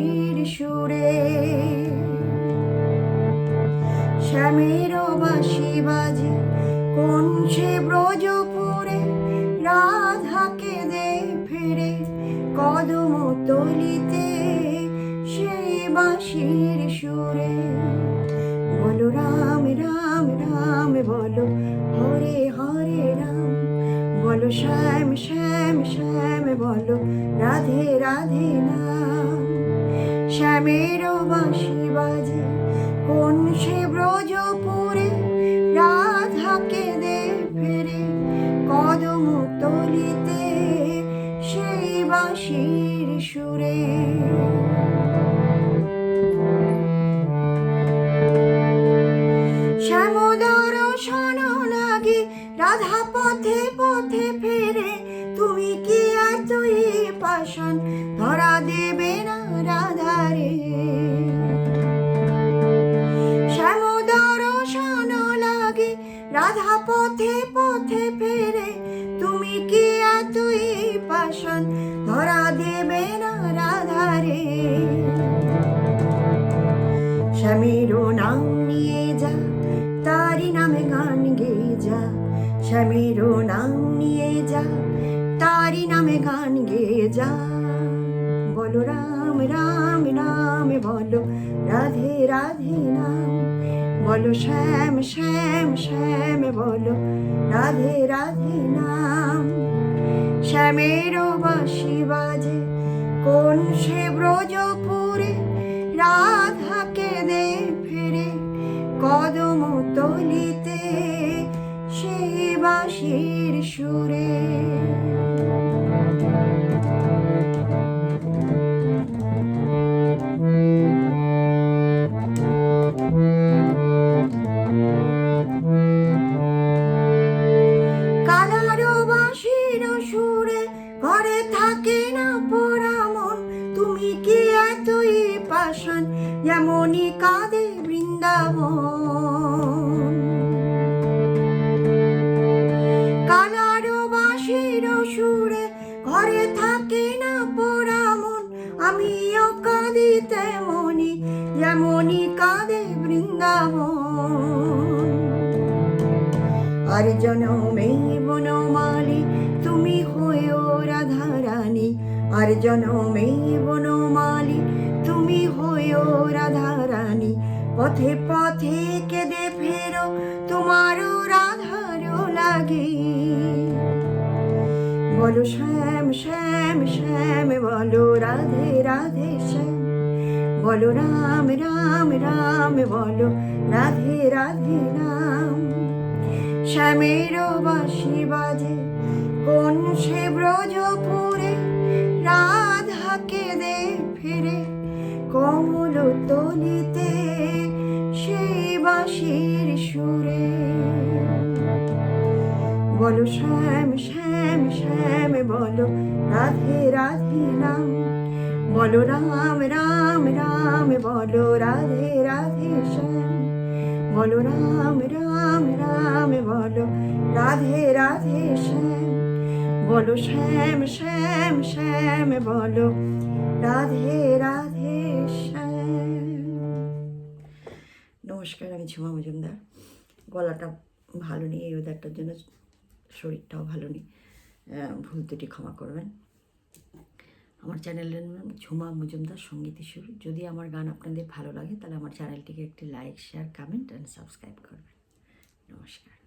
বাঁশির সুরে। শ্যামের বাঁশি বাজে কোন সে ব্রজপুরে রাধাকে দে ফেরে, কদম তলিতে সেই বাঁশির সুরে। বলো রাম রাম রাম, বলো হরে হরে রাম, বলো শ্যাম শ্যাম শ্যাম, বলো রাধে রাধে নাম শ্যামের বাঁশি বাজে। কোন সে ব্রজপুরে রাধাকে দে ফেরে কদম তলিতে সেই বাঁশির সুরে। শ্যামদর শোন লাগে রাধা পথে পথে ফেরে। তুমি কি এতই পাশান রাধা পথে পথে ফেরে তুমি কি এতই পাশান ধরা দেবে না রাধারে। স্বামীর নাম নিয়ে যা তারি নামে গান গেয়ে যা। স্বামীর নাম নিয়ে যা তারি নামে গান গেয়ে যা। বলো রাম রাম রাম বলো। রাধে রাধে, নাম। বলো শ্যাম শ্যাম শ্যাম, বলো রাধে রাধে নাম। শ্যামের বাঁশি বাজে, কোন সে ব্রজপুরে রাধাকে দে ফেরে কদম তলিতে সেই বাঁশির সুরে থাকে না পোড়ামন তুমি কি এতই পাশান যেমনই কাঁদে বৃন্দাবন। কালারো বাঁশির সুরে ঘরে থাকে না পোড়ামন আমিও কাঁদি তেমনি যেমনই কাঁদে বৃন্দাবন। আর জনমে বনমালী, তুমি হয়েও রাধারানী। আর জনমে বনমালী, তুমি হয়েও রাধারানী। পথে পথে কেঁদে ফেরো, তোমারও রাধারও লাগে। বলো শ্যাম শ্যাম শ্যাম, বলো রাধে রাধে, শ্যাম। বলো রাম রাম রাম, বলো রাধে রাধে, রাম। শ্যামের বাঁশি বাজে। কোন সে ব্রজপুরে রাধাকে দে ফিরে কমল তলিতে সেই বাঁশির সুরে। বলো শ্যাম শ্যাম শ্যাম, বলো রাধে রাধে নাম বলো রাম রাম রাম, বলো রাধে রাধে শ্যাম। বলো রাম রাম রাম রাম বলো, রাধে রাধে শ্যাম, বলো, শ্যাম শ্যাম শ্যাম, বলো, রাধে রাধে শ্যাম। নমস্কার, আমি ঝুমা মজুমদার। গলাটা ভালো নেই, এই ওয়েদারটার জন্য শরীরটাও ভালো নেই। ভুল দুটি ক্ষমা করবেন। আমার চ্যানেলের নাম ঝুমা মজুমদার সংগীত সুর যদি আমার গান আপনাদের ভালো লাগে, তাহলে আমার চ্যানেলটিকে একটি like share comment and subscribe করবেন। নমস্কার